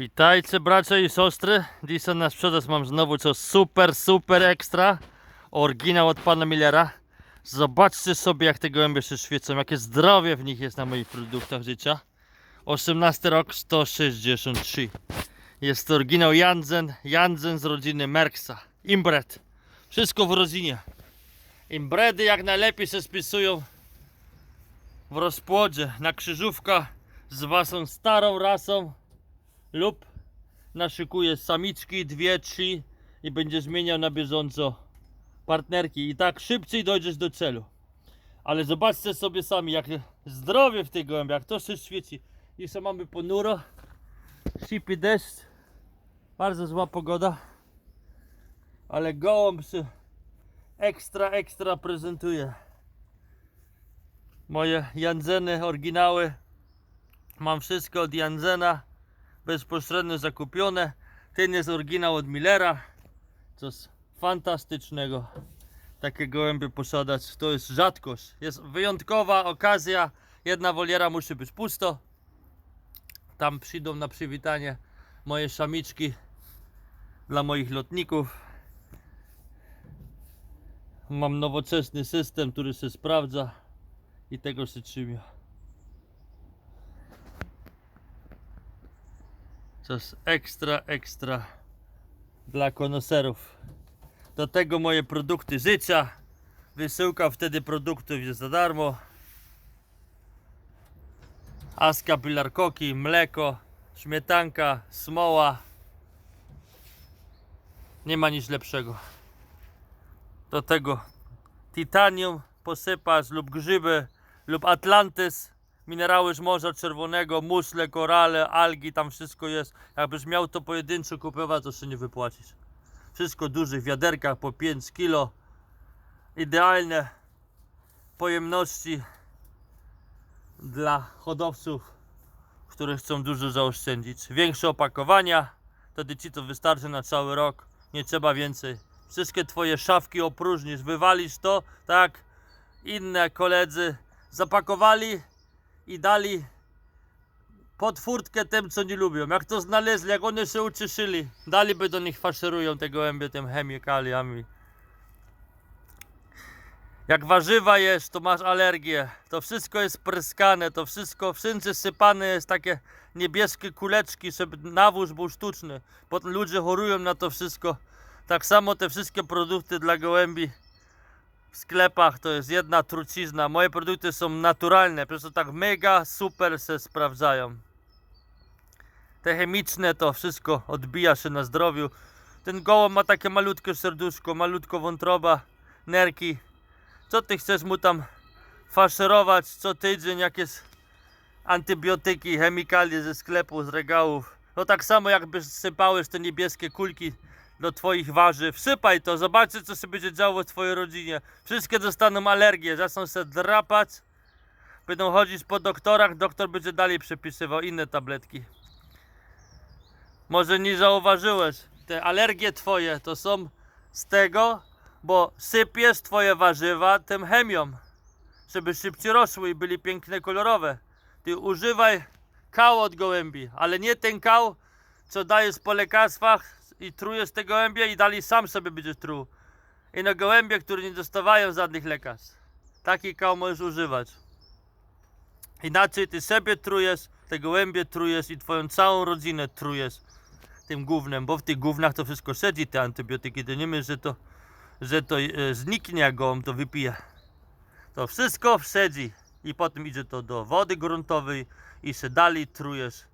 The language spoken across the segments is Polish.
Witajcie bracia i siostry. Dzisiaj na sprzedaż mam znowu coś super, super ekstra. Oryginał od pana Millera. Zobaczcie sobie jak te gołębie się świecą, jakie zdrowie w nich jest na moich produktach życia. 18 rok 163. Jest to oryginał Jansen, Jansen z rodziny Merksa. Imbred. Wszystko w rodzinie. Imbredy jak najlepiej się spisują w rozpłodzie. Na krzyżówka z waszą starą rasą lub naszykuje samiczki, dwie, trzy i będzie zmieniał na bieżąco partnerki. I tak szybciej dojdziesz do celu. Ale zobaczcie sobie sami, jak zdrowie w tej gołębiach, to się świeci. Jeszcze mamy ponuro, sipy deszcz, bardzo zła pogoda, ale gołąb się ekstra, ekstra prezentuje. Moje Janzeny, oryginały, mam wszystko od Janzena bezpośrednio zakupione. Ten jest oryginał od Millera. Coś fantastycznego. Takie gołębie posiadać to jest rzadkość. Jest wyjątkowa okazja. Jedna woliera musi być pusto. Tam przyjdą na przywitanie moje szamiczki dla moich lotników. Mam nowoczesny system, który się sprawdza i tego się trzyma. Coś ekstra, ekstra dla konoserów. Do tego moje produkty życia. Wysyłka wtedy produktów jest za darmo. Aska pilarkoki, mleko, śmietanka, smoła. Nie ma nic lepszego. Do tego titanium posypać lub grzyby lub Atlantis minerały Morza Czerwonego, musle, korale, algi, tam wszystko jest. Jakbyś miał to pojedynczo kupować, to się nie wypłacisz. Wszystko w dużych wiaderkach po 5 kg. Idealne pojemności dla hodowców, którzy chcą dużo zaoszczędzić. Większe opakowania, wtedy ci to wystarczy na cały rok. Nie trzeba więcej. Wszystkie twoje szafki opróżnisz, wywalisz to, tak inne koledzy zapakowali i dali pod furtkę tym, co nie lubią. Jak to znaleźli, jak one się ucieszyli, daliby do nich faszerują te gołębie tym chemikaliami. Jak warzywa jesz, to masz alergię. To wszystko jest pryskane, to wszystko, wszędzie sypane jest takie niebieskie kuleczki, żeby nawóz był sztuczny. Potem ludzie chorują na to wszystko. Tak samo te wszystkie produkty dla gołębi w sklepach to jest jedna trucizna. Moje produkty są naturalne, przez to tak mega super się sprawdzają. Te chemiczne to wszystko odbija się na zdrowiu. Ten gołąb ma takie malutkie serduszko, malutko wątroba, nerki. Co ty chcesz mu tam faszerować co tydzień, jakieś antybiotyki, chemikalie ze sklepu, z regałów. No tak samo jakbyś sypałeś te niebieskie kulki do twoich warzyw. Sypaj to, zobaczcie co się będzie działo w twojej rodzinie. Wszystkie dostaną alergię, zaczną się drapać. Będą chodzić po doktorach, doktor będzie dalej przepisywał inne tabletki. Może nie zauważyłeś, te alergie twoje to są z tego, bo sypiesz twoje warzywa tym chemią, żeby szybciej rosły i byli piękne, kolorowe. Ty używaj kału od gołębi, ale nie ten kał, co dajesz po lekarstwach i trujesz te gołębie i dalej sam sobie będziesz truł. I na gołębie, które nie dostawają żadnych lekarstw. Taki kał możesz używać. Inaczej ty sobie trujesz, te gołębie trujesz i twoją całą rodzinę trujesz tym gównem, bo w tych gównach to wszystko siedzi, te antybiotyki. To nie myśl, że to, że to e, zniknie, jak gołąb to wypije. To wszystko wsedzi i potem idzie to do wody gruntowej i się dalej trujesz.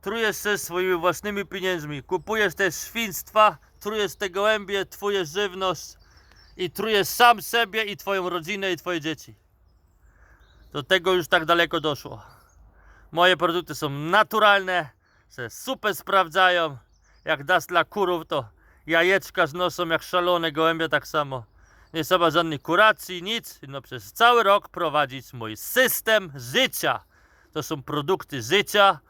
Trujesz się swoimi własnymi pieniędzmi, kupujesz te świństwa, trujesz te gołębie, twoje żywność i trujesz sam siebie i twoją rodzinę i twoje dzieci. Do tego już tak daleko doszło. Moje produkty są naturalne, se super sprawdzają. Jak dasz dla kurów, to jajeczka znoszą jak szalone gołębie tak samo. Nie trzeba żadnych kuracji, nic. No przez cały rok prowadzić mój system życia. To są produkty życia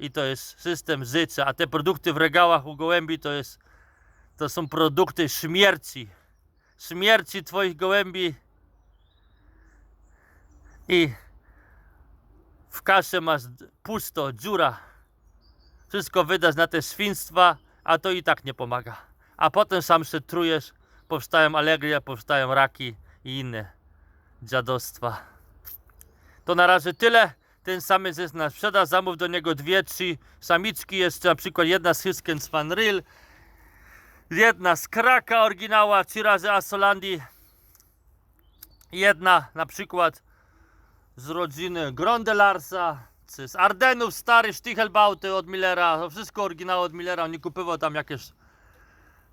i to jest system życia. A te produkty w regałach u gołębi to jest to są produkty śmierci. Śmierci twoich gołębi i w kasze masz pusto, dziura. Wszystko wydać na te świństwa, a to i tak nie pomaga. A potem sam się trujesz, powstają alergie, powstają raki i inne dziadostwa. To na razie tyle. Ten samiec jest na sprzedaż. Zamów do niego dwie, trzy samiczki. Jeszcze na przykład jedna z Hiskens van Ril, jedna z Kraka oryginała, trzy razy Asolandii. Jedna na przykład z rodziny Grondelarsa, czy z Ardenów, stary Stichelbauty od Millera. To wszystko oryginały od Millera. On nie kupował tam jakieś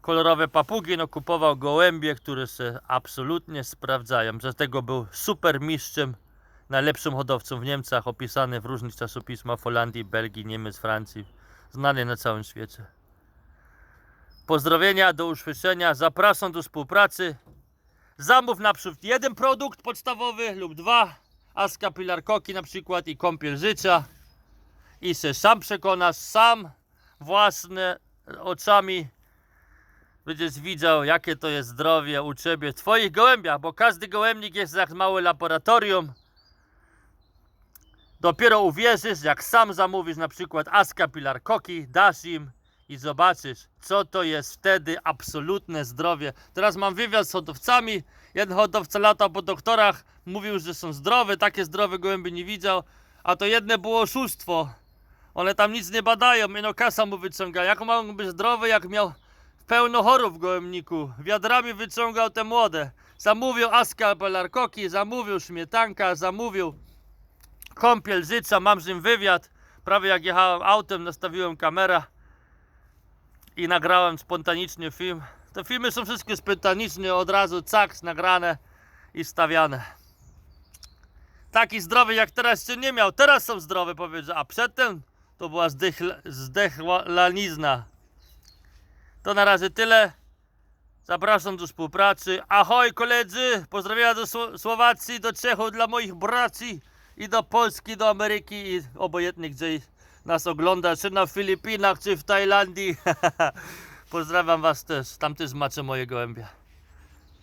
kolorowe papugi, no kupował gołębie, które się absolutnie sprawdzają. Dlatego był super mistrzem, najlepszym hodowcą w Niemcach, opisany w różnych czasopismach w Holandii, Belgii, Niemiec, Francji, znany na całym świecie. Pozdrowienia, do usłyszenia, zapraszam do współpracy. Zamów na przykład jeden produkt podstawowy lub dwa, Aska Pilar Koki na przykład i kąpiel życia i się sam przekonasz, sam własne oczami będziesz widział, jakie to jest zdrowie u ciebie, twoich gołębiach, bo każdy gołębnik jest jak małe laboratorium. Dopiero uwierzysz, jak sam zamówisz na przykład Aska Pilar Koki, dasz im i zobaczysz, co to jest wtedy absolutne zdrowie. Teraz mam wywiad z hodowcami. Jeden hodowca latał po doktorach, mówił, że są zdrowe, takie zdrowe gołębie nie widział, a to jedne było oszustwo. One tam nic nie badają, ino kasa mu wyciąga. Jak mogą być zdrowe, jak miał pełno chorób w gołębniku. Wiadrami wyciągał te młode. Zamówił Aska Pelarkoki, zamówił śmietanka, zamówił kąpiel życia, mam z nim wywiad. Prawie jak jechałem autem, nastawiłem kamerę i nagrałem spontanicznie film. Te filmy są wszystkie spontanicznie, od razu cak, nagrane i stawiane. Taki zdrowy jak teraz się nie miał. Teraz są zdrowe, powiedz, a przedtem to była zdechlanizna. To na razie tyle. Zapraszam do współpracy. Ahoj koledzy! Pozdrawiam do Sło- Słowacji, do Czechów, dla moich braci i do Polski, do Ameryki i obojętnie gdzie nas ogląda, czy na Filipinach, czy w Tajlandii. Pozdrawiam was też. Tam też macie moje gołębie.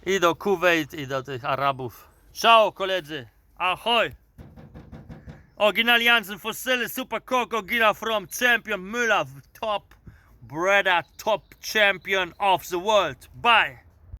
I do Kuwait, i do tych Arabów. Ciao koledzy! Ahoj! Original Jansen Fossile Super Coco Gina from Champion Müller top brother top champion of the world. Bye!